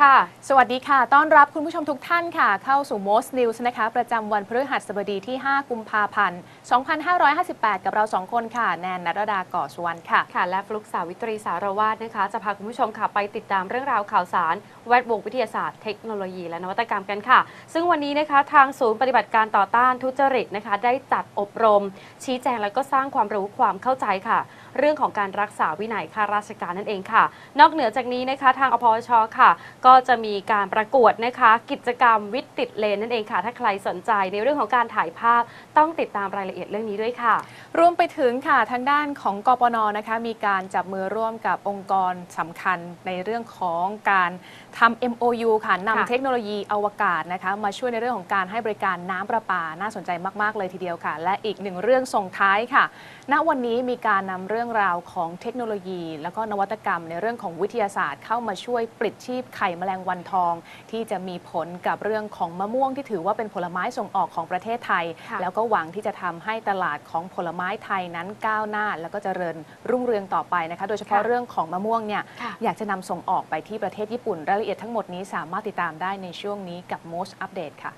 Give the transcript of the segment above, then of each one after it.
ค่ะ สวัสดีค่ะ ต้อนรับคุณผู้ชมทุกท่านค่ะ เข้าสู่ Most News นะคะ ประจำวันพฤหัสบดีที่ 5 กุมภาพันธ์ 2558 กับเรา 2 คนค่ะ แนนนัรดาก่อสุวรรณค่ะ ค่ะ และฟลุกสาวิตรีสารวาสนะคะ จะพาคุณผู้ชมค่ะไปติดตามเรื่องราวข่าวสาร แวดวงวิทยาศาสตร์เทคโนโลยีและนวัตกรรมกันค่ะ ซึ่งวันนี้นะคะทางศูนย์ปฏิบัติการต่อต้านทุจริตนะคะ ได้จัดอบรม ชี้แจงและก็สร้างความรู้ความเข้าใจค่ะ เรื่องของการรักษาวินัยข้าราชการนั่นเองค่ะ นอกเหนือจากนี้นะคะทางอพชค่ะ ก็จะมีการประกวดนะคะ กิจกรรมวิทย์ติดเลนนั่นเองค่ะ ถ้าใครสนใจในเรื่องของการถ่ายภาพต้องติดตามรายละเอียดเรื่องนี้ด้วยค่ะ รวมไปถึงค่ะทางด้านของกปนนะคะ มีการจับมือร่วมกับองค์กรสำคัญในเรื่องของการทำ MOU ค่ะค่ะนำเทคโนโลยีอวกาศนะคะมาช่วยในเรื่องของการให้บริการน้ำประปา น่าสนใจมาก ๆ เลยทีเดียวค่ะ และอีกหนึ่งเรื่องส่งท้ายค่ะ ณ วันนี้มีการนำเรื่องราวของเทคโนโลยี แล้วก็นวัตกรรมในเรื่องของวิทยาศาสตร์เข้ามาช่วยปลิดชีพไข่แมลงวันทอง ที่จะมีผลกับเรื่องของมะม่วงที่ถือว่าเป็นผลไม้ส่งออกของประเทศไทยค่ะแล้วก็หวังที่จะทำให้ตลาดของผลไม้ไทยนั้นก้าวหน้า แล้วก็เจริญรุ่งเรืองต่อไปนะคะ โดยเฉพาะค่ะเรื่องของมะม่วงเนี่ยค่ะอยากจะนำส่งออกไปที่ประเทศญี่ปุ่นรายละเอียดทั้งหมดนี้สามารถติดตามได้ในช่วงนี้กับ Most Update ค่ะ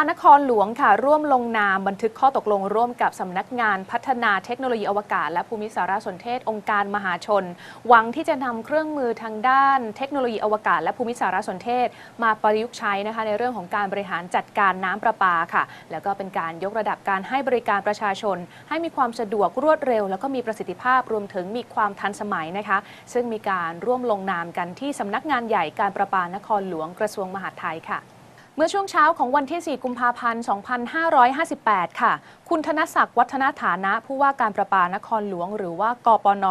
านครหลวงค่ะ ร่วมลงนามบันทึกข้อตกลงร่วมกับสำนักงานพัฒนาเทคโนโลยีอวกาศ และภูมิสารสนเทศองค์การมหาชน หวังที่จะนำเครื่องมือทางด้านเทคโนโลยีอวกาศ และภูมิสารสนเทศ มาประยุกต์ใช้นะคะในเรื่องของการบริหารจัดการน้ำประปาค่ะ แล้วก็เป็นการยกระดับการให้บริการประชาชน ให้มีความสะดวกรวดเร็ว แล้วก็มีประสิทธิภาพรวมถึงมีความทันสมัยนะคะ ซึ่งมีการร่วมลงนามกันที่สำนักงานใหญ่การประปานครหลวงกระทรวงมหาดไทยค่ะ มื่อช่วงเช้าของวันที่ 4 กุมภาพันธ์ 2558 ค่ะ คุณธนศักดิ์วัฒนฐานะ ผู้ว่าการประปานครหลวง หรือว่ากปน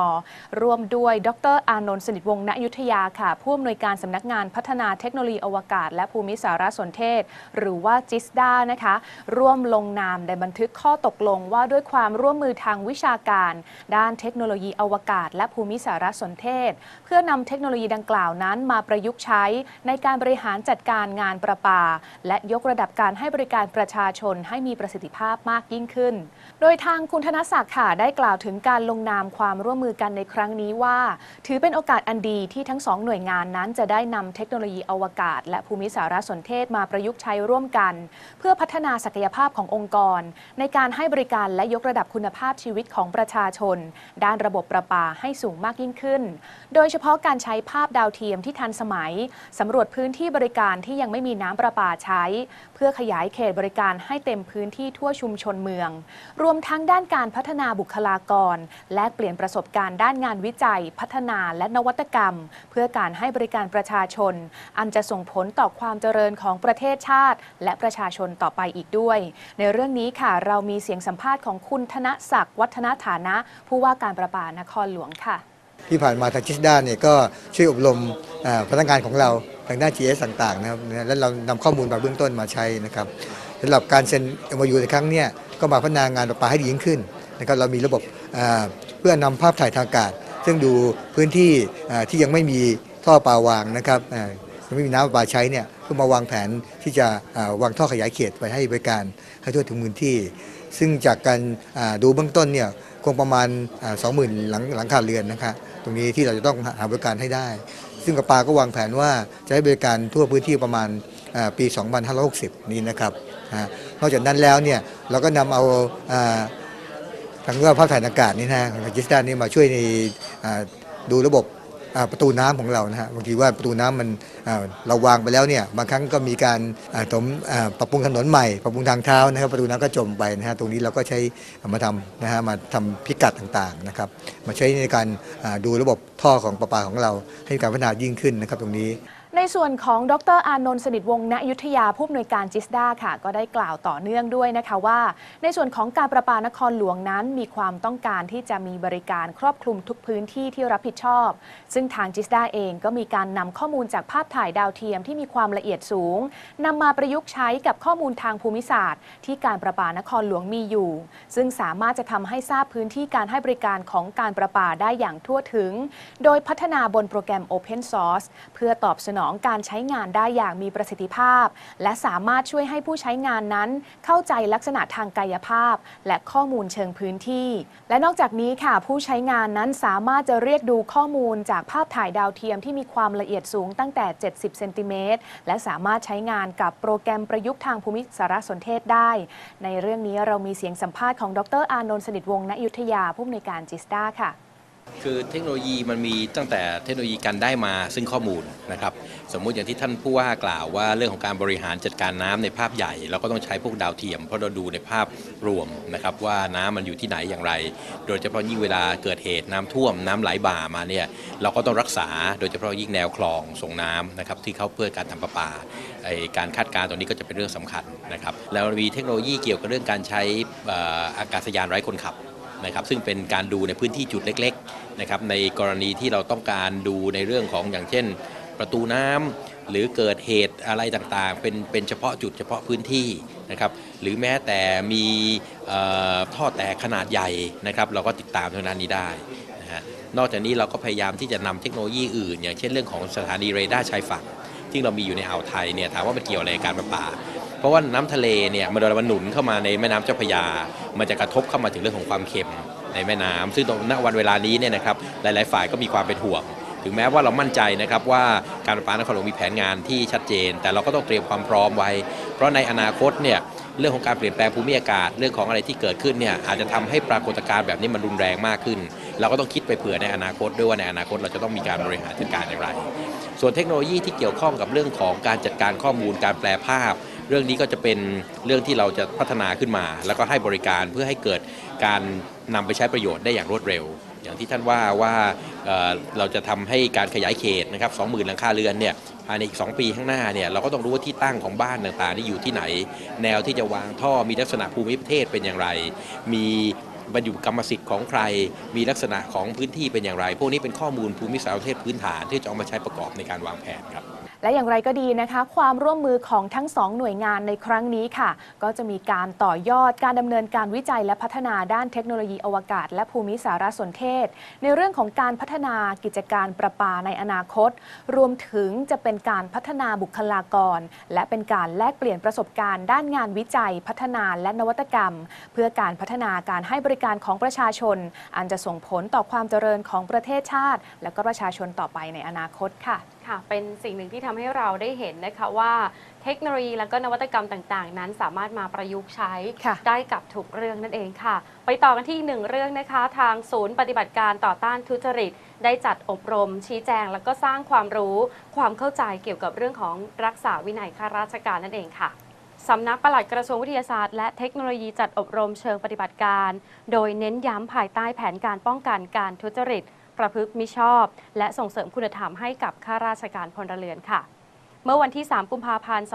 ร่วมด้วย ดร อานนท์สนิทวงศ์ณยุธยาค่ะ ผู้อำนวยการสำนักงานพัฒนาเทคโนโลยีอวกาศ และภูมิสารสนเทศ หรือว่าจิสดานะคะ ร่วมลงนามในบันทึกข้อตกลงว่าด้วยความร่วมมือทางวิชาการ ด้านเทคโนโลยีอวกาศ และภูมิสารสนเทศ เพื่อนำเทคโนโลยีดังกล่าวนั้นมาประยุกต์ใช้ในการบริหารจัดการงานประปาและยกระดับการให้บริการประชาชนให้มีประสิทธิภาพมากยิ่งขึ้น โดยทางคุณธนศักดิ์ค่ะได้กล่าวถึงการลงนามความร่วมมือกันในครั้งนี้ว่า ถือเป็นโอกาสอันดีที่ทั้งสองหน่วยงานนั้นจะได้นำเทคโนโลยีอวกาศ และภูมิสารสนเทศมาประยุกต์ใช้ร่วมกัน เพื่อพัฒนาศักยภาพขององค์กร ในการให้บริการและยกระดับคุณภาพชีวิตของประชาชน ด้านระบบประปาให้สูงมากยิ่งขึ้น โดยเฉพาะการใช้ภาพดาวเทียมที่ทันสมัยสำรวจพื้นที่บริการที่ยังไม่มีน้ำประปาใช้ เพื่อขยายเขตบริการให้เต็มพื้นที่ทั่วชุมชนเมือง รวมทั้งด้านการพัฒนาบุคลากร และเปลี่ยนประสบการณ์ด้านงานวิจัย พัฒนาและนวัตกรรม เพื่อการให้บริการประชาชน อันจะส่งผลต่อความเจริญของประเทศชาติ และประชาชนต่อไปอีกด้วย ในเรื่องนี้ค่ะเรามีเสียงสัมภาษณ์ของคุณธนศักดิ์วัฒนฐานะ ผู้ว่าการประปานครหลวงค่ะ ที่ผ่านมาทางจิสด้าเนี่ยก็ช่วยอบรมพนักงานของเราทางด้าน GS ต่างๆนะครับและเรานำข้อมูลมาเบื้องต้นมาใช้นะครับสำหรับการเซ็น MOU ในครั้งเนี้ยก็มาพัฒนางานประปาให้ดียิ่งขึ้นนะครับเรามีระบบเอ่อเพื่อนำภาพถ่ายทางอากาศ ซึ่งดูพื้นที่ที่ยังไม่มีท่อปลาวางนะครับยังไม่มีน้ำประปาใช้เนี่ยก็มาวางแผนที่จะวางท่อขยายเขตไปให้บริการให้ทั่วถึงพื้นที่ ซึ่งจากการดูเบื้องต้นเนี่ยคงประมาณสองหมื่นหลังหลังคาเรือนนะครับ ตรงนี้ที่เราจะต้องหาบริการให้ได้ ซึ่งกระปาก็วางแผนว่าจะให้บริการทั่วพื้นที่ประมาณอ่าปี 2560 นี้นะครับนอกจากนั้นแล้วเนี่ยเราก็นำเอาทางเรื่องภาพถ่ายอากาศนี่นะฮะของกิสตานนี่มาช่วยในดูระบบ ประตูน้ำของเรานะฮะบางทีว่าประตูน้ำมันเราวางไปแล้วเนี่ยบางครั้งก็มีการถมปรับปรุงถนนใหม่ปรับปรุงทางเท้านะครับประตูน้ำก็จมไปนะฮะตรงนี้เราก็ใช้มาทำนะฮะมาทำพิกัดต่างๆนะครับมาใช้ในการดูระบบท่อของประปาของเราให้การพัฒนายิ่งขึ้นนะครับตรงนี้ ในส่วนของดรอานนท์สนิทวงศ์ณยุทธยาผู้อำนวยการจิสดาค่ะ ก็ได้กล่าวต่อเนื่องด้วยนะคะว่า ในส่วนของการประปานครหลวงนั้น มีความต้องการที่จะมีบริการครอบคลุมทุกพื้นที่ที่รับผิดชอบ ซึ่งทางจิสดาเองก็มีการนำข้อมูลจากภาพถ่ายดาวเทียมที่มีความละเอียดสูงนำมาประยุกต์ใช้กับข้อมูลทางภูมิศาสตร์ ที่การประปานครหลวงมีอยู่ ซึ่งสามารถจะทำให้ทราบพื้นที่การให้บริการของการประปาได้อย่างทั่วถึง โดยพัฒนาบนโปรแกรม Open Source เพื่อตอบสนองการใช้งานได้อย่างมีประสิทธิภาพ และสามารถช่วยให้ผู้ใช้งานนั้น เข้าใจลักษณะทางกายภาพ และข้อมูลเชิงพื้นที่ และนอกจากนี้ค่ะ ผู้ใช้งานนั้นสามารถจะเรียกดูข้อมูลจากภาพถ่ายดาวเทียมที่มีความละเอียดสูงตั้งแต่ 70 เซนติเมตร และสามารถใช้งานกับโปรแกรมประยุกต์ทางภูมิสารสนเทศได้ ในเรื่องนี้เรามีเสียงสัมภาษณ์ของดรอานนท์สนิทวงศ์ณอยุธยาผู้อำนวยการจิสดาค่ะ คือเทคโนโลยีมันมีตั้งแต่เทคโนโลยีการได้มาซึ่งข้อมูลนะครับสมมุติอย่างที่ท่านผู้ว่ากล่าวว่าเรื่องของการบริหารจัดการน้ำในภาพใหญ่ เราก็ต้องใช้พวกดาวเทียม เพราะเราดูในภาพรวมนะครับว่าน้ำมันอยู่ที่ไหนอย่างไร โดยเฉพาะยิ่งเวลาเกิดเหตุน้ำท่วมน้ำไหลบ่ามาเนี่ยเราก็ต้องรักษาโดยเฉพาะยิ่งแนวคลองส่งน้ำนะครับที่เข้าเพื่อการทำประปาไอการคาดการณ์ตรงนี้ก็จะเป็นเรื่องสำคัญนะครับแล้วมีเทคโนโลยีเกี่ยวกับเรื่องการใช้อากาศยานไร้คนขับ นะครับซึ่งเป็นการดูในพื้นที่จุดเล็กๆนะครับในกรณีที่เราต้องการดูในเรื่องของอย่างเช่น ประตูน้ำหรือเกิดเหตุอะไรต่างๆ เป็นเป็นเฉพาะจุดเฉพาะพื้นที่นะครับหรือแม้แต่มีท่อแตกขนาดใหญ่นะครับเราก็ติดตามทางด้านนี้ได้นะฮะนอกจากนี้เราก็พยายามที่จะนำเทคโนโลยีอื่น อย่างเช่นเรื่องของสถานีเรดาร์ชายฝั่งที่เรามีอยู่ในอ่าวไทยเนี่ยถามว่ามันเกี่ยวอะไรกับการประปา เพราะว่าน้ำทะเลเนี่ยมันโดนมันหนุนเข้ามาในแม่น้ำเจ้าพยา มันจะกระทบเข้ามาถึงเรื่องของความเค็มในแม่น้ำซึ่งตรงณวันเวลานี้เนี่ยนะครับหลาย ๆ ฝ่ายก็มีความเป็นห่วงถึงแม้ว่าเรามั่นใจนะครับว่าการประปานครหลวงมีแผนงานที่ชัดเจน แต่เราก็ต้องเตรียมความพร้อมไว้ เพราะในอนาคตเนี่ยเรื่องของการเปลี่ยนแปลงภูมิอากาศ เรื่องของอะไรที่เกิดขึ้นเนี่ยอาจจะทำให้ปรากฏการณ์แบบนี้มันรุนแรงมากขึ้น เราก็ต้องคิดไปเผื่อในอนาคตด้วยว่าในอนาคตเราจะต้องมีการบริหารจัดการอย่างไร ส่วนเทคโนโลยีที่เกี่ยวข้องกับเรื่องของการจัดการข้อมูลการแปลภาพ เรื่องนี้ก็จะเป็นเรื่องที่เราจะพัฒนาขึ้นมา แล้วก็ให้บริการเพื่อให้เกิดการนำไปใช้ประโยชน์ได้อย่างรวดเร็ว อย่างที่ท่านว่าว่าเเราจะทำให้การขยายเขตนะครับ20,000หลังคาเรือนเนี่ยภายในอีก 2 ปีข้างหน้าเนี่ยเราก็ต้องรู้ว่าที่ตั้งของบ้านต่างๆนี่อยู่ที่ไหน แนวที่จะวางท่อมีลักษณะภูมิประเทศเป็นอย่างไร มีบรรยุกรรมสิทธิ์ของใคร มีลักษณะของพื้นที่เป็นอย่างไร พวกนี้เป็นข้อมูลภูมิสารเทศพื้นฐานที่จะเอามาใช้ประกอบในการวางแผนครับ และอย่างไรก็ดีนะคะ ความร่วมมือของทั้งสองหน่วยงานในครั้งนี้ค่ะ ก็จะมีการต่อยอดการดำเนินการวิจัยและพัฒนาด้านเทคโนโลยีอวกาศ และภูมิสารสนเทศ ในเรื่องของการพัฒนากิจการประปาในอนาคต รวมถึงจะเป็นการพัฒนาบุคลากร และเป็นการแลกเปลี่ยนประสบการณ์ ด้านงานวิจัย พัฒนาและนวัตกรรม เพื่อการพัฒนาการให้บริการของประชาชน อันจะส่งผลต่อความเจริญของประเทศชาติ และก็ประชาชนต่อไปในอนาคตค่ะ ค่ะ เป็นสิ่งหนึ่งที่ทำให้เราได้เห็นนะคะว่าเทคโนโลยีและก็นวัตกรรมต่างๆ นั้นสามารถมาประยุกต์ใช้ค่ะได้กับทุกเรื่องนั่นเองค่ะ ไปต่อกันที่อีกหนึ่งเรื่องนะคะ ทางศูนย์ปฏิบัติการต่อต้านทุจริต ได้จัดอบรม ชี้แจง แล้วก็สร้างความรู้ ความเข้าใจเกี่ยวกับเรื่องของรักษาวินัยข้าราชการนั่นเองค่ะ สำนักปลัดกระทรวงวิทยาศาสตร์และเทคโนโลยีจัดอบรมเชิงปฏิบัติการ โดยเน้นย้ำภายใต้แผนการป้องกันการทุจริต ประพฤติมิชอบ และส่งเสริมคุณธรรมให้กับข้าราชการพลเรือนค่ะเมื่อวันที่ 3 กุมภาพันธ์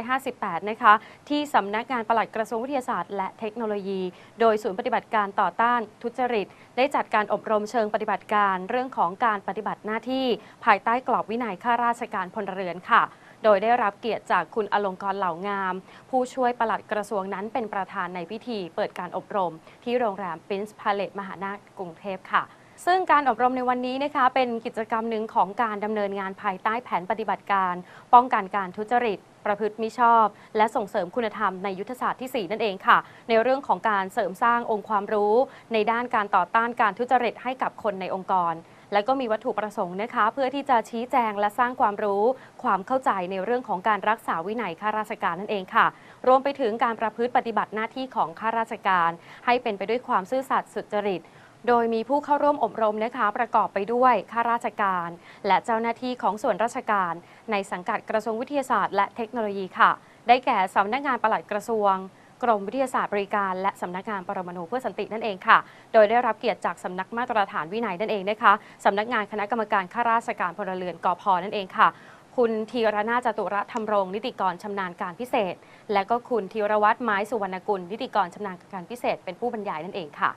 2558 นะคะ ที่สำนักงานปลัดกระทรวงวิทยาศาสตร์ และเทคโนโลยี โดยศูนย์ปฏิบัติการต่อต้านทุจริต ได้จัดการอบรมเชิงปฏิบัติการเรื่องของการปฏิบัติหน้าที่ ภายใต้กรอบวินัยข้าราชการพลเรือนค่ะ โดยได้รับเกียรติจากคุณอลงกรเหล่างาม ผู้ช่วยปลัดกระทรวงนั้นเป็นประธานในพิธี เปิดการอบรม ที่โรงแรมป i ินส์พาเลตมหานาคกรุงเทพค่ะ ซึ่งการอบรมในวันนี้นะคะเป็นกิจกรรมหนึ่งของการดำเนินงานภายใต้แผนปฏิบัติการ ป้องกันการทุจริต ประพฤติมิชอบ และส่งเสริมคุณธรรมในยุทธศาสตร์ที่ 4 นั่นเองค่ะ ในเรื่องของการเสริมสร้างองค์ความรู้ ในด้านการต่อต้านการทุจริตให้กับคนในองค์กรและก็มีวัตถุประสงค์นะคะ เพื่อที่จะชี้แจงและสร้างความรู้ ความเข้าใจในเรื่องของการรักษาวินัยข้าราชการนั่นเองค่ะ รวมไปถึงการประพฤติปฏิบัติหน้าที่ของข้าราชการ ให้เป็นไปด้วยความซื่อสัตย์สุจริต โดยมีผู้เข้าร่วมอบรมนะคะประกอบไปด้วยข้าราชการ และเจ้าหน้าที่ของส่วนราชการ ในสังกัดกระทรวงวิทยาศาสตร์และเทคโนโลยีค่ะ ได้แก่สำนักงานปลัดกระทรวงกรมวิทยาศาสตร์บริการและสำนักงานปรมาณูเพื่อสันตินั่นเองค่ะ โดยได้รับเกียรติจากสำนักมาตรฐานวินัยนั่นเองนะคะสำนักงานคณะกรรมการข้าราชการพลเรือนกพนั่นเองค่ะ คุณธีรนาจตุรธรรมรง นิติกรชำนาญการพิเศษ และก็คุณธีรวัตรไม้สุวรรณกุลนิติกรชำนาญการพิเศษ เป็นผู้บรรยายนั่นเองค่ะ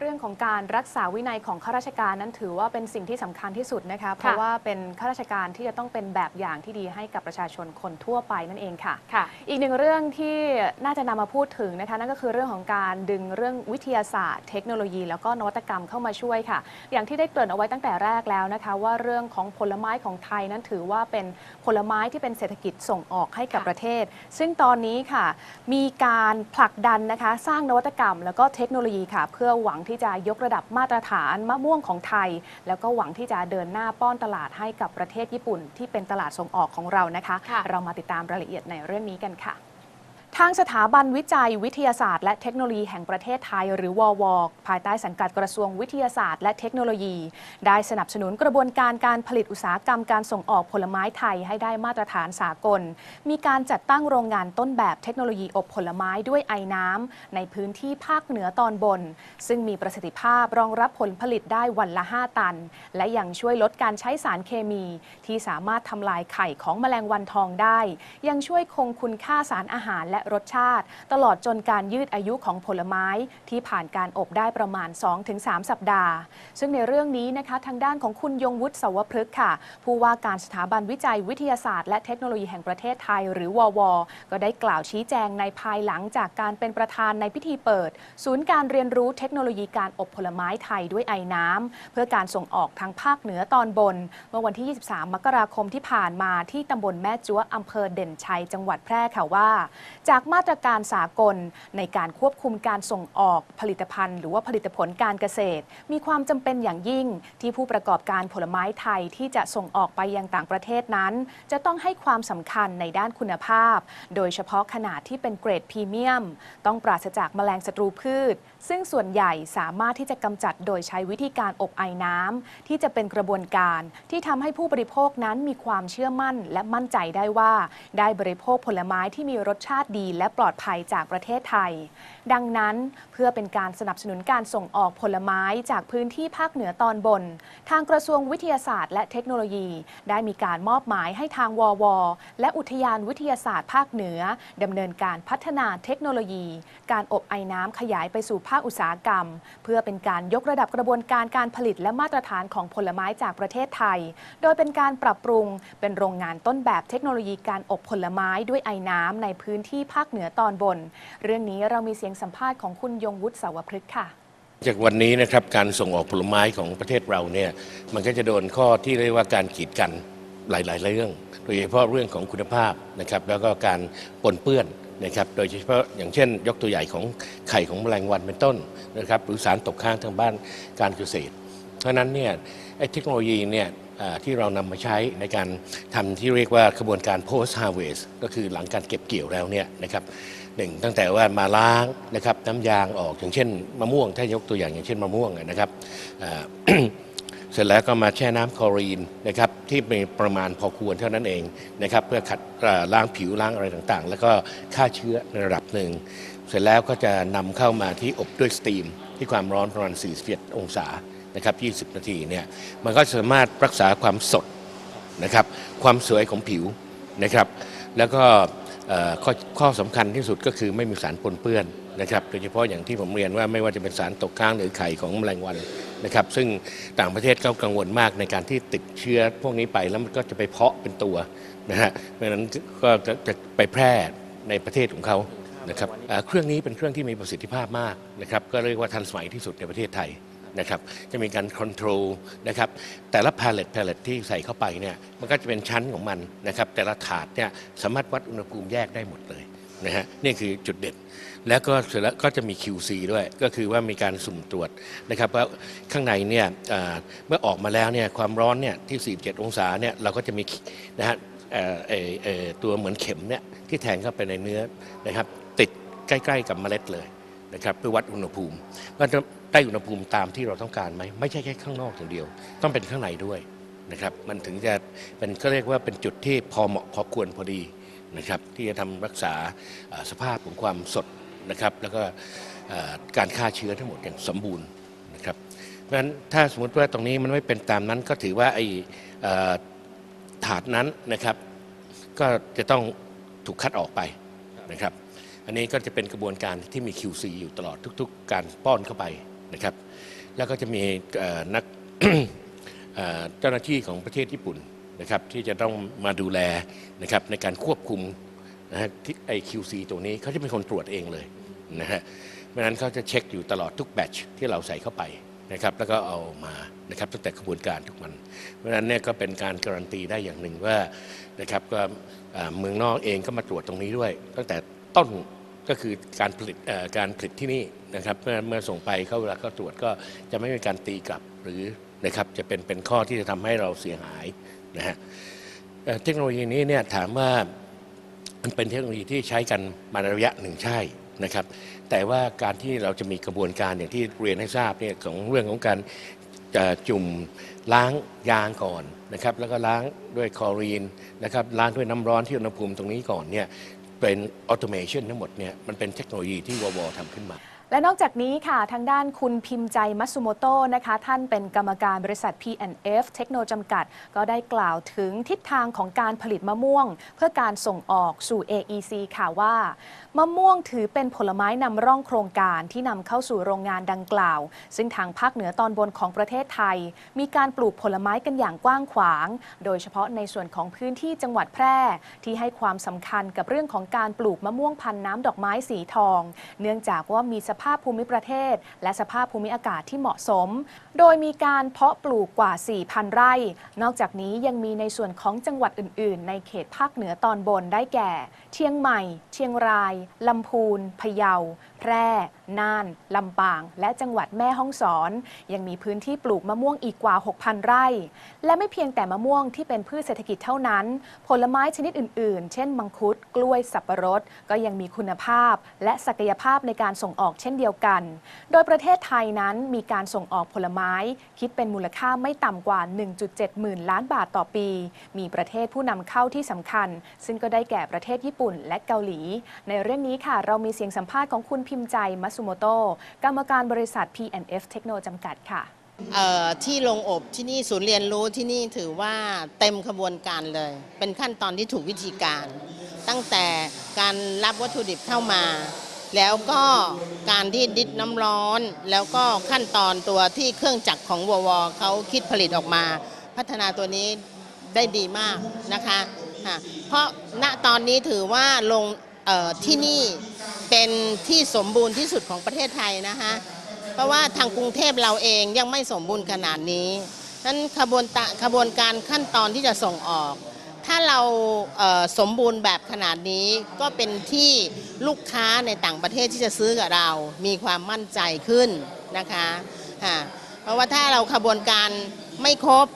เรื่องของการรักษาวินัยของข้าราชการนั้นถือว่าเป็นสิ่งที่สำคัญที่สุดนะคะเพราะว่าเป็นข้าราชการที่จะต้องเป็นแบบอย่างที่ดีให้กับประชาชนคนทั่วไปนั่นเองค่ะค่ะ อีกหนึ่งเรื่องที่น่าจะนำมาพูดถึงนะคะนั่นก็คือเรื่องของการดึงเรื่องวิทยาศาสตร์ เทคโนโลยี แล้วก็นวัตกรรมเข้ามาช่วยค่ะ อย่างที่ได้เกริ่นเอาไว้ตั้งแต่แรกแล้วนะคะ ว่าเรื่องของผลไม้ของไทยนั้นถือว่าเป็นผลไม้ที่เป็นเศรษฐกิจส่งออกให้กับค่ะประเทศ ซึ่งตอนนี้ค่ะ มีการผลักดันนะคะสร้างนวัตกรรม แล้วก็เทคโนโลยีค่ะ เพื่อหวังที่จะยกระดับมาตรฐานมะม่วงของไทย แล้วก็หวังที่จะเดินหน้าป้อนตลาดให้กับประเทศญี่ปุ่น ที่เป็นตลาดส่งออกของเรานะคะค่ะเรามาติดตามรายละเอียดในเรื่องนี้กันค่ะ ทางสถาบันวิจัยวิทยาศาสตร์และเทคโนโลยีแห่งประเทศไทย หรือวอวภายใต้สังกัดกระทรวงวิทยาศาสตร์และเทคโนโลยี ได้สนับสนุนกระบวนการการผลิตอุตสาหกรรมการส่งออกผลไม้ไทยให้ได้มาตรฐานสากล มีการจัดตั้งโรงงานต้นแบบเทคโนโลยีอบผลไม้ด้วยไอน้ำในพื้นที่ภาคเหนือตอนบน ซึ่งมีประสิทธิภาพรองรับผลผลิตได้วันละ 5 ตัน และยังช่วยลดการใช้สารเคมี ที่สามารถทำลายไข่ของแมลงวันทองได้ ยังช่วยคงคุณค่าสารอาหารและรสชาติ ตลอดจนการยืดอายุของผลไม้ที่ผ่านการอบได้ประมาณ 2-3 สัปดาห์ ซึ่งในเรื่องนี้นะคะทางด้านของคุณยงวุฒิสวพฤกษ์ค่ะ ผู้ว่าการสถาบันวิจัยวิทยาศาสตร์และเทคโนโลยีแห่งประเทศไทย หรือวว ก็ได้กล่าวชี้แจงในภายหลังจากการเป็นประธานในพิธีเปิด ศูนย์การเรียนรู้เทคโนโลยีการอบผลไม้ไทยด้วยไอน้ำเพื่อการส่งออกทางภาคเหนือตอนบน เมื่อวันที่ 23 มกราคมที่ผ่านมาที่ตำบลแม่จั๊วอำเภอเด่นชัยจังหวัดแพร่ค่ะว่าจากมาตรการสากลในการควบคุมการส่งออกผลิตภัณฑ์ หรือว่าผลิตผลการเกษตร มีความจำเป็นอย่างยิ่งที่ผู้ประกอบการผลไม้ไทยที่จะส่งออกไปยังต่างประเทศนั้น จะต้องให้ความสำคัญในด้านคุณภาพ โดยเฉพาะขนาดที่เป็นเกรดพรีเมียม ต้องปราศจากแมลงศัตรูพืช ซึ่งส่วนใหญ่สามารถที่จะกำจัดโดยใช้วิธีการอบไอน้ำที่จะเป็นกระบวนการที่ทำให้ผู้บริโภคนั้นมีความเชื่อมั่น และมั่นใจได้ว่า ได้บริโภคผลไม้ที่มีรสชาติดีและปลอดภัยจากประเทศไทย ดังนั้นเพื่อเป็นการสนับสนุนการส่งออกผลไม้จากพื้นที่ภาคเหนือตอนบน ทางกระทรวงวิทยาศาสตร์ และเทคโนโลยี ได้มีการมอบหมายให้ทางวว และอุทยานวิทยาศาสตร์ภาคเหนือดำเนินการพัฒนาเทคโนโลยี การอบไอน้ำขยายไปสู่ภาคอุตสาหกรรม เพื่อเป็นการยกระดับกระบวนการการผลิตและมาตรฐานของผลไม้จากประเทศไทย โดยเป็นการปรับปรุงเป็นโรงงานต้นแบบเทคโนโลยีการอบผลไม้ด้วยไอน้ำในพื้นที่ภาคเหนือตอนบน เรื่องนี้เรามีเสียงสัมภาษณ์ของคุณยงวุฒิสาวพฤกษ์ค่ะ จากวันนี้นะครับการส่งออกผลไม้ของประเทศเราเนี่ยมันก็จะโดนข้อที่เรียกว่าการกีดกันหลาย ๆ เรื่อง โดยเฉพาะเรื่องของคุณภาพนะครับแล้วก็การปนเปื้อนนะครับโดยเฉพาะอย่างเช่น ยกตัวอย่างของไข่ของแมลงวันเป็นต้นนะครับหรือสารตกค้างทางบ้านการเกษตร เพราะนั้นเนี่ยไอ้เทคโนโลยีเนี่ย ที่เรานำมาใช้ในการทำที่เรียกว่ากระบวนการ post harvest ก็คือหลังการเก็บเกี่ยวแล้วเนี่ยนะครับหนึ่งตั้งแต่ว่ามาล้างนะครับน้ำยางออกอย่างเช่นมะม่วง ถ้ายกตัวอย่างอย่างเช่นมะม่วงนะครับเสร็จแล้วก็มาแช่น้ำคลอรีนนะครับที่มีประมาณพอควรเท่านั้นเองนะครับเพื่อขัดล้างผิวล้างอะไรต่างๆ แล้วก็ฆ่าเชื้อในระดับหนึ่ง เสร็จแล้วก็จะนำเข้ามาที่อบด้วยสตีม ที่ความร้อนประมาณ 41 องศา นะครับ 20 นาทีเนี่ยมันก็สามารถรักษาความสดนะครับความสวยของผิวนะครับ แล้วก็ข้อข้อสำคัญที่สุดก็คือไม่มีสารปนเปื้อนนะครับโดยเฉพาะอย่างที่ผมเรียนว่าไม่ว่าจะเป็นสารตกค้างหรือไข่ของแมลงวันนะครับ ซึ่งต่างประเทศก็กังวลมากในการที่ติดเชื้อพวกนี้ไปแล้วมันก็จะไปเพาะเป็นตัวนะฮะเพราะฉะนั้นก็จะไปแพร่ในประเทศของเขานะครับเครื่องนี้เป็นเครื่องที่มีประสิทธิภาพมากนะครับ ก็เรียกว่าทันสมัยที่สุดในประเทศไทย นะครับจะมีการคอนโทรลนะครับแต่ละพาเลตพาเลตที่ใส่เข้าไปเนี่ยมันก็จะเป็นชั้นของมันนะครับแต่ละถาดเนี่ยสามารถวัดอุณหภูมิแยกได้หมดเลยนะฮะนี่คือจุดเด่นแล้วก็เสร็จแล้วก็จะมี QC ด้วย ก็คือว่ามีการสุ่มตรวจนะครับว่าข้างในเนี่ยเมื่อออกมาแล้วเนี่ยความร้อนเนี่ยที่ 47 องศาเนี่ยเราก็จะมีนะฮะเออเออตัวเหมือนเข็มเนี่ยที่แทงเข้าไปในเนื้อนะครับติดใกล้ ๆ กับเมล็ดเลย นะครับเพื่อวัดอุณหภูมิว่าได้อุณหภูมิตามที่เราต้องการไหมไม่ใช่แค่ข้างนอกอย่างเดียว ต้องเป็นข้างในด้วยนะครับมันถึงจะเป็นก็เรียกว่าเป็นจุดที่พอเหมาะพอควรพอดีนะครับที่จะทำรักษาสภาพของความสดนะครับแล้วก็การฆ่าเชื้อทั้งหมดอย่างสมบูรณ์นะครับเพราะฉะนั้นถ้าสมมติว่าตรงนี้มันไม่เป็นตามนั้นก็ถือว่าไอ้เอ่อถาดนั้นนะครับก็จะต้องถูกคัดออกไปนะครับ อันนี้ก็จะเป็นกระบวนการที่มี QC อยู่ตลอดทุก ๆ การป้อนเข้าไปนะครับ แล้วก็จะมีนักเจ้าหน้าที่ของประเทศญี่ปุ่นนะครับที่จะต้องมาดูแลนะครับในการควบคุมนะฮะที่ไอ QC ตัวนี้เขาจะเป็นคนตรวจเองเลยนะฮะเพราะฉะนั้นเขาจะเช็คอยู่ตลอดทุกแบตช์ที่เราใส่เข้าไปนะครับแล้วก็เอามานะครับตั้งแต่กระบวนการทุกมันเพราะฉะนั้นเนี่ยก็เป็นการการันตีได้อย่างหนึ่งว่านะครับก็เมืองนอกเองก็มาตรวจตรงนี้ด้วย ตั้งแต่ต้น ก็คือการผลิตการผลิตที่นี่นะครับเมื่อเมื่อส่งไปเขาเวลาเขาตรวจก็จะไม่มีการตีกลับหรือนะครับจะเป็นเป็นข้อที่จะทำให้เราเสียหายนะฮะเทคโนโลยีนี้เนี่ยถามว่ามันเป็นเทคโนโลยีที่ใช้กันมาในระยะหนึ่งใช่นะครับ แต่ว่าการที่เราจะมีกระบวนการอย่างที่เรียนให้ทราบเนี่ยของเรื่องของการจะจุ่มล้างยางก่อนนะครับแล้วก็ล้างด้วยคลอรีนนะครับล้างด้วยน้ำร้อนที่อุณหภูมิตรงนี้ก่อนเนี่ย เป็นออโตเมชันทั้งหมดเนี่ยมันเป็นเทคโนโลยีที่วอวทำขึ้นมา และนอกจากนี้ค่ะ ทางด้านคุณพิมพ์ใจมัตสุโมโตะนะคะ ท่านเป็นกรรมการบริษัท P&F เทคโนจำกัด ก็ได้กล่าวถึงทิศทางของการผลิตมะม่วง เพื่อการส่งออกสู่ AEC ค่ะว่า มะม่วงถือเป็นผลไม้นำร่องโครงการที่นำเข้าสู่โรงงานดังกล่าว ซึ่งทางภาคเหนือตอนบนของประเทศไทย มีการปลูกผลไม้กันอย่างกว้างขวาง โดยเฉพาะในส่วนของพื้นที่จังหวัดแพร่ ที่ให้ความสำคัญกับเรื่องของการปลูกมะม่วงพันน้ำดอกไม้สีทอง เนื่องจากว่ามีสภาพภูมิประเทศ และสภาพภูมิอากาศที่เหมาะสม โดยมีการเพาะปลูกกว่า 4,000 ไร่ นอกจากนี้ยังมีในส่วนของจังหวัดอื่น ๆ ในเขตภาคเหนือตอนบนได้แก่ เชียงใหม่ เชียงรายลำพูนพะเยา แพร่ น่าน ลำปาง และจังหวัดแม่ฮ่องสอน ยังมีพื้นที่ปลูกมะม่วงอีกกว่า 6,000 ไร่ และไม่เพียงแต่มะม่วงที่เป็นพืชเศรษฐกิจเท่านั้น ผลไม้ชนิดอื่น ๆ เช่น มังคุด กล้วย สับปะรด ก็ยังมีคุณภาพ และศักยภาพในการส่งออกเช่นเดียวกัน โดยประเทศไทยนั้นมีการส่งออกผลไม้ คิดเป็นมูลค่าไม่ต่ำกว่า 1.7 หมื่นล้านบาทต่อปี มีประเทศผู้นำเข้าที่สำคัญ ซึ่งก็ได้แก่ประเทศญี่ปุ่นและเกาหลี ในเรื่องนี้ค่ะเรามีเสียงสัมภาษณ์ของคุณพิมพ์ใจมัตสุโมโตะกรรมการบริษัท P&F เทคโนจำกัดค่ะที่โรงอบที่นี่ศูนย์เรียนรู้ที่นี่ถือว่าเต็มขบวนการเลย เป็นขั้นตอนที่ถูกวิธีการ ตั้งแต่การรับวัตถุดิบเข้ามา แล้วก็การที่ดิดน้ำร้อน แล้วก็ขั้นตอนตัวที่เครื่องจักรของววเขาคิดผลิตออกมา พัฒนาตัวนี้ได้ดีมากนะคะะเพราะณตอนนี้ถือว่าลง ที่นี่เป็นที่สมบูรณ์ที่สุดของประเทศไทยนะคะเพราะว่าทางกรุงเทพเราเองยังไม่สมบูรณ์ขนาดนี้นั้นขบวนตะขบวนการขั้นตอนที่จะส่งออก ถ้าเราเสมบูรณ์แบบขนาดนี้ก็เป็นที่ลูกค้าในต่างประเทศที่จะซื้อกับเรา มีความมั่นใจขึ้นนะคะเพราะว่าถ้าเราขบวนการไม่ครบ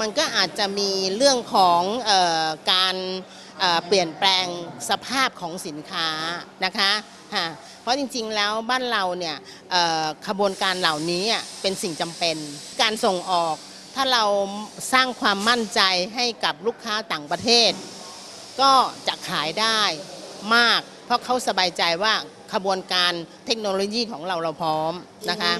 มันก็อาจจะมีเรื่องของออการ เปลี่ยนแปลงสภาพของสินค้านะคะะเพราะจริงๆแล้วบ้านเราเนี่ยขบวนการเหล่านี้เป็นสิ่งจำเป็น การส่งออกถ้าเราสร้างความมั่นใจให้กับลูกค้าต่างประเทศ ก็จะขายได้มาก เพราะเขาสบายใจว่าขบวนการเทคโนโลยีของเราเราพร้อมนะคะ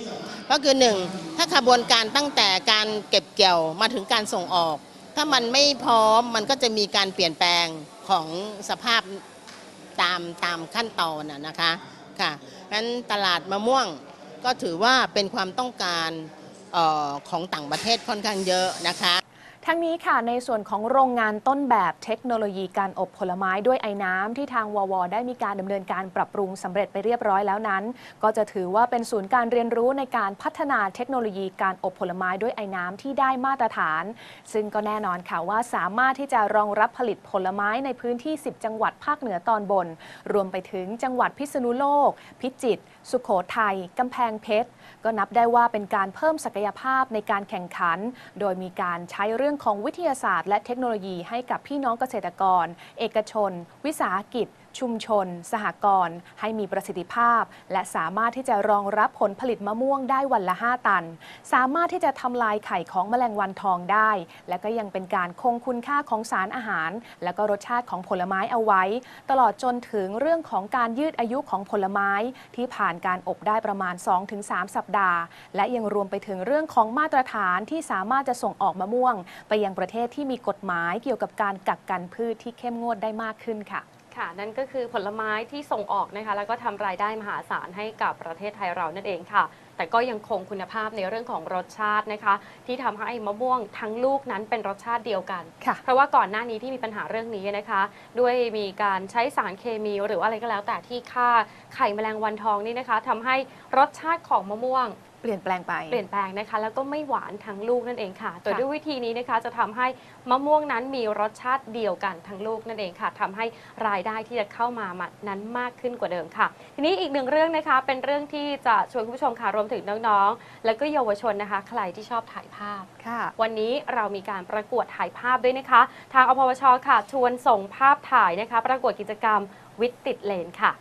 ก็คือหนึ่งถ้าขบวนการตั้งแต่การเก็บเกี่ยวมาถึงการส่งออก ถ้ามันไม่พร้อมมันก็จะมีการเปลี่ยนแปลงของสภาพตามตามขั้นตอนนะนะคะค่ะงั้นตลาดมะม่วงก็ถือว่าเป็นความต้องการออของต่างประเทศค่อนข้างเยอะนะคะ ทั้งนี้ค่ะในส่วนของโรงงานต้นแบบเทคโนโลยีการอบผลไม้ด้วยไอ้น้ำที่ทางวว ได้มีการดำเนินการปรับปรุงสำเร็จไปเรียบร้อยแล้วนั้น ก็จะถือว่าเป็นศูนย์การเรียนรู้ในการพัฒนาเทคโนโลยีการอบผลไม้ด้วยไอ้น้ำที่ได้มาตรฐาน ซึ่งก็แน่นอนค่ะว่าสามารถที่จะรองรับผลิตผลไม้ในพื้นที่ 10 จังหวัดภาคเหนือตอนบน รวมไปถึงจังหวัดพิษณุโลก พิจิตรสุขโขทัยกำแพงเพชร ก็นับได้ว่าเป็นการเพิ่มศักยภาพในการแข่งขัน โดยมีการใช้เรื่องของวิทยาศาสตร์ และเทคโนโลยีให้กับพี่น้องเกษตรกร เอกชน วิสาหกิจ ชุมชน สหกรณ์ให้มีประสิทธิภาพ และสามารถที่จะรองรับผลผลิตมะม่วงได้วันละ 5 ตัน สามารถที่จะทำลายไข่ของแมลงวันทองได้ และก็ยังเป็นการคงคุณค่าของสารอาหาร และก็รสชาติของผลไม้เอาไว้ ตลอดจนถึงเรื่องของการยืดอายุของผลไม้ ที่ผ่านการอบได้ประมาณ 2-3 สัปดาห์ และยังรวมไปถึงเรื่องของมาตรฐานที่สามารถจะส่งออกมะม่วง ไปยังประเทศที่มีกฎหมายเกี่ยวกับการกักกันพืชที่เข้มงวดได้มากขึ้นค่ะ ค่ะ นั่นก็คือผลไม้ที่ส่งออกนะคะ แล้วก็ทำรายได้มหาศาลให้กับประเทศไทยเรานั่นเองค่ะ แต่ก็ยังคงคุณภาพในเรื่องของรสชาตินะคะ ที่ทำให้มะม่วงทั้งลูกนั้นเป็นรสชาติเดียวกัน ค่ะ เพราะว่าก่อนหน้านี้ที่มีปัญหาเรื่องนี้นะคะ ด้วยมีการใช้สารเคมีหรือว่าอะไรก็แล้วแต่ที่ฆ่าไข่แมลงวันทองนี่นะคะทำให้รสชาติของมะม่วง เปลี่ยนแปลงไป เปลี่ยนแปลงนะคะ แล้วก็ไม่หวานทั้งลูกนั่นเองค่ะโดยค่ะด้วยวิธีนี้นะคะจะทำให้มะม่วงนั้นมีรสชาติเดียวกันทั้งลูกนั่นเองค่ะทำให้รายได้ที่จะเข้ามามันนั้นมากขึ้นกว่าเดิมค่ะ ทีนี้อีกหนึ่งเรื่องนะคะ เป็นเรื่องที่จะชวนคุณผู้ชมค่ะรวมถึงน้องๆ และก็เยาวชนนะคะ ใครที่ชอบถ่ายภาพค่ะวันนี้เรามีการประกวดถ่ายภาพด้วยนะคะ ทางอพวชค่ะ ชวนส่งภาพถ่ายนะคะ ประกวดกิจกรรมวิทย์ติดเลนค่ะ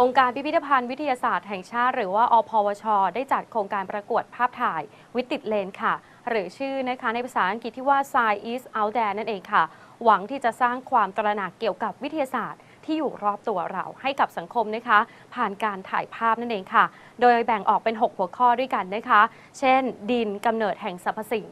องค์การพิพิธภัณฑ์วิทยาศาสตร์แห่งชาติ หรือว่าอพวช ได้จัดโครงการประกวดภาพถ่ายวิติดเลนค่ะ หรือชื่อนะคะในภาษาอังกฤษที่ว่า Science is out there นั่นเองค่ะ หวังที่จะสร้างความตระหนักเกี่ยวกับวิทยาศาสตร์ที่อยู่รอบตัวเราให้กับสังคมนะคะ ผ่านการถ่ายภาพนั่นเองค่ะ โดยแบ่งออกเป็น 6 หัวข้อด้วยกันนะคะ เช่น ดินกำเนิดแห่งสรรพสิ่ง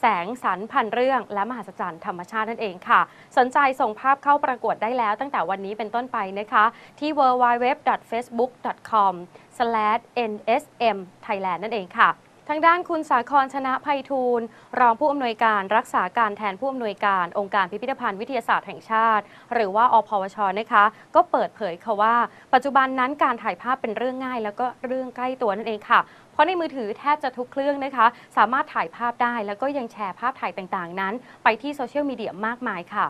แสงสรรพันเรื่อง และมหัศจรรย์ธรรมชาตินั่นเองค่ะ สนใจส่งภาพเข้าประกวดได้แล้วตั้งแต่วันนี้เป็นต้นไปนะคะ ที่ www.facebook.com/nsm thailand นั่นเองค่ะทางด้านคุณสาครชนะภัยทูลรองผู้อำนวยการรักษาการแทนผู้อำนวยการองค์การพิพิธภัณฑ์วิทยาศาสตร์แห่งชาติ หรือว่าอพวชนะคะ ก็เปิดเผยค่ะว่า ปัจจุบันนั้นการถ่ายภาพเป็นเรื่องง่าย แล้วก็เรื่องใกล้ตัวนั่นเองค่ะ เพราะในมือถือแทบจะทุกเครื่องนะคะ สามารถถ่ายภาพได้ แล้วก็ยังแชร์ภาพถ่ายต่างๆ นั้น ไปที่โซเชียลมีเดียมากมายค่ะ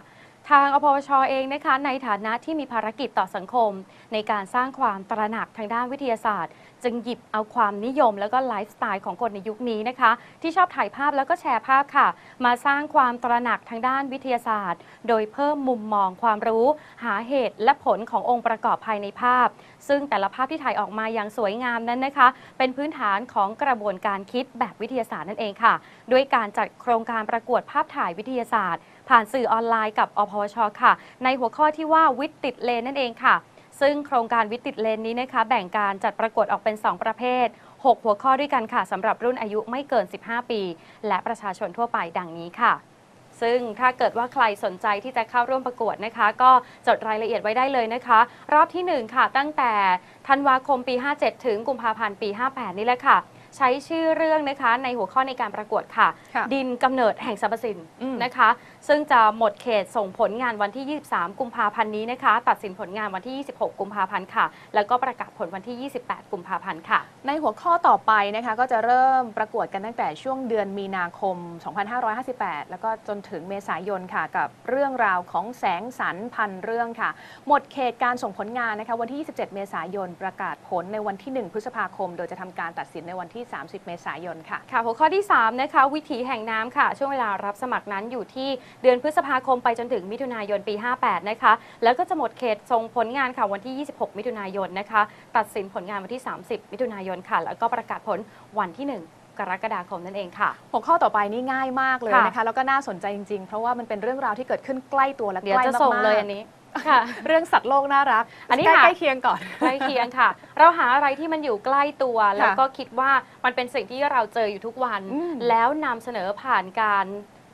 ทางอพวชเองนะคะในฐานะที่มีภารกิจต่อสังคม ในการสร้างความตระหนักทางด้านวิทยาศาสตร์ จึงหยิบเอาความนิยมแล้วก็ไลฟ์สไตล์ของคนในยุคนี้นะคะ ที่ชอบถ่ายภาพแล้วก็แชร์ภาพค่ะ มาสร้างความตระหนักทางด้านวิทยาศาสตร์ โดยเพิ่มมุมมองความรู้ หาเหตุและผลขององค์ประกอบภายในภาพ ซึ่งแต่ละภาพที่ถ่ายออกมาอย่างสวยงามนั้นนะคะ เป็นพื้นฐานของกระบวนการคิดแบบวิทยาศาสตร์นั่นเองค่ะ ด้วยการจัดโครงการประกวดภาพถ่ายวิทยาศาสตร์ ผ่านสื่อออนไลน์กับอพวชค่ะ ในหัวข้อที่ว่าวิทย์ติดเลนนั่นเองค่ะ ซึ่งโครงการวิทย์ติดเลนนี้นะคะ แบ่งการจัดประกวดออกเป็น 2 ประเภท 6 หัวข้อด้วยกันค่ะสำหรับรุ่นอายุไม่เกิน 15 ปี และประชาชนทั่วไปดังนี้ค่ะ ซึ่งถ้าเกิดว่าใครสนใจที่จะเข้าร่วมประกวดนะคะ ก็จดรายละเอียดไว้ได้เลยนะคะ รอบที่ 1 ค่ะ ตั้งแต่ธันวาคมปี 57 ถึงกุมภาพันธ์ปี 58 นี่แหละค่ะ ใช้ชื่อเรื่องนะคะในหัวข้อในการประกวดค่ะค่ะดินกำเนิดแห่งสรรพสิ่งอืมนะคะ ซึ่งจะหมดเขตส่งผลงานวันที่ 23 กุมภาพันธ์นี้นะคะ ตัดสินผลงานวันที่ 26 กุมภาพันธ์ค่ะ แล้วก็ประกาศผลวันที่ 28 กุมภาพันธ์ค่ะ ในหัวข้อต่อไปนะคะก็จะเริ่มประกวดกันตั้งแต่ช่วงเดือนมีนาคม 2558 แล้วก็จนถึงเมษายนค่ะ กับเรื่องราวของแสงสรรพันเรื่องค่ะ หมดเขตการส่งผลงานนะคะวันที่ 27 เมษายน ประกาศผลในวันที่ 1 พฤษภาคม โดยจะทำการตัดสินในวันที่ 30 เมษายนค่ะ ค่ะ หัวข้อที่3นะคะวิถีแห่งน้ำค่ะ ช่วงเวลารับสมัครนั้นอยู่ที่เดือนพฤษภาคมไปจนถึงมิถุนายนปี 58 นะคะ แล้วก็จะหมดเขตส่งผลงานค่ะวันที่ 26 มิถุนายนนะคะ ตัดสินผลงานวันที่ 30 มิถุนายนค่ะ แล้วก็ประกาศผลวันที่ 1กรกฎาคมนั่นเองค่ะ หัวข้อต่อไปนี่ง่ายมากเลยค่ะนะคะ แล้วก็น่าสนใจจริงๆ เพราะว่ามันเป็นเรื่องราวที่เกิดขึ้นใกล้ตัวและเดี๋ยวใกล้จะมากๆส่งเลยอันนี้ค่ะ เรื่องสัตว์โลกน่ารัก อันนี้ใกล้ค่ะใกล้เคียงก่อนใกล้เคียงค่ะ เราหาอะไรที่มันอยู่ใกล้ตัวแล้วก็คิดว่ามันเป็นสิ่งที่เราเจออยู่ทุกวันอืมแล้วนำเสนอผ่านการ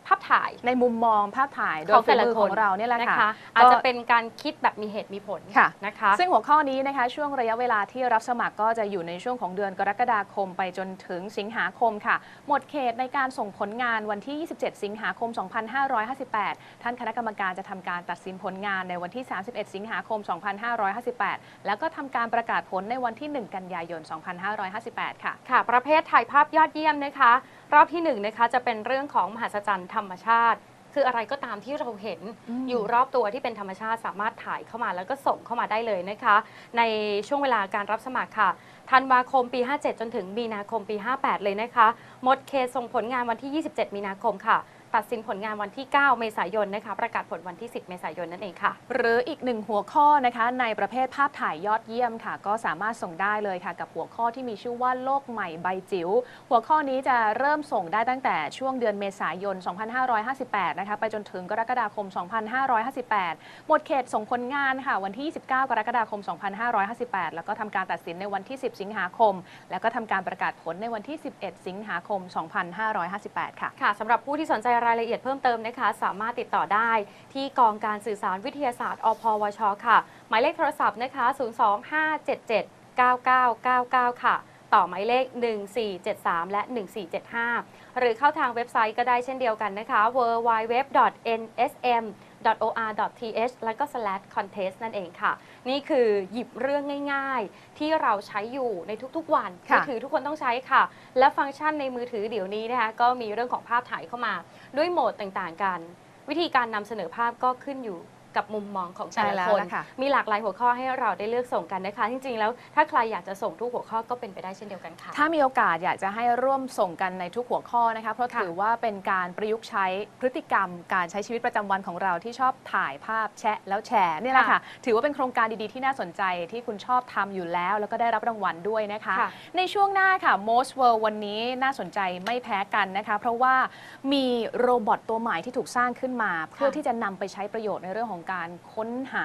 ภาพถ่ายในมุมมองภาพถ่ายโดยของฝีแต่ละมือคขนองเราเนี่ยแหละนะค่ะคะอาจจะเป็นการคิดแบบมีเหตุมีผลค่ะ นะคะ ซึ่งหัวข้อนี้นะคะ ช่วงระยะเวลาที่รับสมัครก็จะอยู่ในช่วงของเดือนกรกฎาคมไปจนถึงสิงหาคมค่ะ หมดเขตในการส่งผลงานวันที่ 27 สิงหาคม 2558 ท่านคณะกรรมการจะทำการตัดสินผลงานในวันที่ 31 สิงหาคม 2558 แล้วก็ทำการประกาศผลในวันที่ 1 กันยายน 2558 ค่ะ ค่ะ ประเภทถ่ายภาพยอดเยี่ยมนะคะ รอบที่หนึ่งนะคะจะเป็นเรื่องของมหัศจรรย์ธรรมชาติ คืออะไรก็ตามที่เราเห็นอืมอยู่รอบตัวที่เป็นธรรมชาติสามารถถ่ายเข้ามาแล้วก็ส่งเข้ามาได้เลยนะคะ ในช่วงเวลาการรับสมัครค่ะธันวาคมปี 57 จนถึงมีนาคมปี 58 เลยนะคะหมดเขตส่งผลงานวันที่ 27 มีนาคมค่ะ ตัดสินผลงานวันที่ 9 เมษายนนะคะ ประกาศผลวันที่ 10 เมษายนนั่นเองค่ะ หรืออีกหนึ่งหัวข้อนะคะในประเภทภาพถ่ายยอดเยี่ยมค่ะ ก็สามารถส่งได้เลยค่ะ กับหัวข้อที่มีชื่อว่าโลกใหม่ใบจิ๋วหัวข้อนี้จะเริ่มส่งได้ตั้งแต่ช่วงเดือนเมษายน 2558 นะคะไปจนถึงกรกฎาคม 2558 หมดเขตส่งผลงานค่ะ วันที่ 29 กรกฎาคม 2558 แล้วก็ทำการตัดสินในวันที่ 10 สิงหาคม แล้วก็ทำการประกาศผลในวันที่ 11 สิงหาคม 2558 ค่ะค่ะสำหรับผู้ที่สนใจรายละเอียดเพิ่มเติมนะคะ สามารถติดต่อได้ ที่กองการสื่อสารวิทยาศาสตร์ อพวช ค่ะ หมายเลขโทรศัพท์นะคะ 025779999 ค่ะ ต่อหมายเลข 1473 และ 1475 หรือเข้าทางเว็บไซต์ก็ได้เช่นเดียวกันนะคะ www.nsm www.nsm.or.th แล้วก็ slash contest นั่นเองค่ะ นี่คือหยิบเรื่องง่าย ๆ ที่เราใช้อยู่ในทุกๆวันค่ะมือถือทุกคนต้องใช้ค่ะ และฟังก์ชันในมือถือเดี๋ยวนี้นะคะก็มีเรื่องของภาพถ่ายเข้ามา ด้วยโหมดต่างๆกัน วิธีการนำเสนอภาพก็ขึ้นอยู่ กับมุมมองของแต่ใช่ละแล้วคนล่ะค่ะมีหลากหลายหัวข้อให้เราได้เลือกส่งกันนะคะ จริงๆ แล้วถ้าใครอยากจะส่งทุกหัวข้อก็เป็นไปได้เช่นเดียวกันค่ะ ถ้ามีโอกาสอยากจะให้ร่วมส่งกันในทุกหัวข้อนะคะ เพราะค่ะถือว่าเป็นการประยุกต์ใช้พฤติกรรม การใช้ชีวิตประจำวันของเราที่ชอบถ่ายภาพแชะแล้วแชร์เนี่ยแหละค่ะ ถือว่าเป็นโครงการดีๆที่น่าสนใจที่คุณชอบทำอยู่แล้ว แล้วก็ได้รับรางวัลด้วยนะคะค่ะในช่วงหน้าค่ะ Most World วันนี้น่าสนใจไม่แพ้กันนะคะ เพราะว่ามีโรบอทตัวใหม่ที่ถูกสร้างขึ้นมา เพื่อที่จะนำไปใช้ประโยชน์ในเรื่องของการค้นหา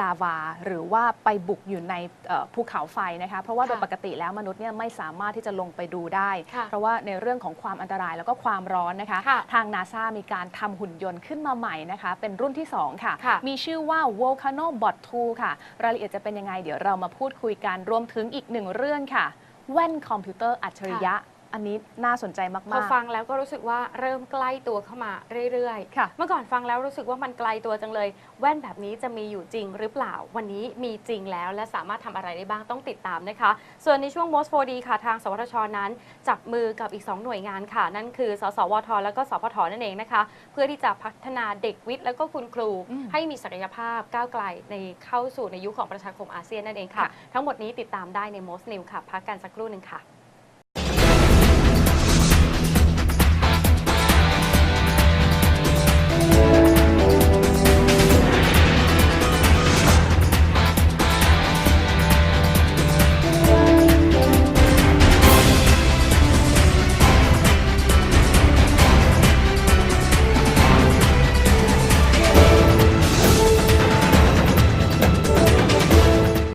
ลาวา หรือว่าไปบุกอยู่ในเอ่อภูเขาไฟนะคะเพราะว่าโดยค่ะปกติแล้วมนุษย์เนี่ยไม่สามารถที่จะลงไปดูได้ค่ะเพราะว่าในเรื่องของความอันตรายแล้วก็ความร้อนนะคะค่ะทางนาซามีการทำหุ่นยนต์ขึ้นมาใหม่นะคะ เป็นรุ่นที่2ค่ะค่ะ มีชื่อว่า Volcano Bot 2 ค่ะ รายละเอียดจะเป็นยังไง เดี๋ยวเรามาพูดคุยกันรวมถึงอีกหนึ่งเรื่องค่ะ แว่นคอมพิวเตอร์อัจฉริยะ อันนี้น่าสนใจมากพอๆฟังแล้วก็รู้สึกว่าเริ่มใกล้ตัวเข้ามาเรื่อยค่ะๆเมื่อก่อนฟังแล้วรู้สึกว่ามันไกลตัวจังเลย แว่นแบบนี้จะมีอยู่จริงหรือเปล่า วันนี้มีจริงแล้ว และสามารถทำอะไรได้บ้างต้องติดตามนะคะ ส่วนในช่วง Most 4D ค่ะทาง สวทชนั้น จับมือกับอีก 2 หน่วยงานค่ะ นั่นคือ สสวท และก็สพทนั่นเองนะคะ เพื่อที่จะพัฒนาเด็กวิทย์และก็คุณครูอืมให้มีศักยภาพก้าวไกลในเข้าสู่ในยุคของประชาคมอาเซียนนั่นเองค่ะค่ะ ทั้งหมดนี้ติดตามได้ใน Most New ค่ะพักกันสักครู่หนึ่งค่ะ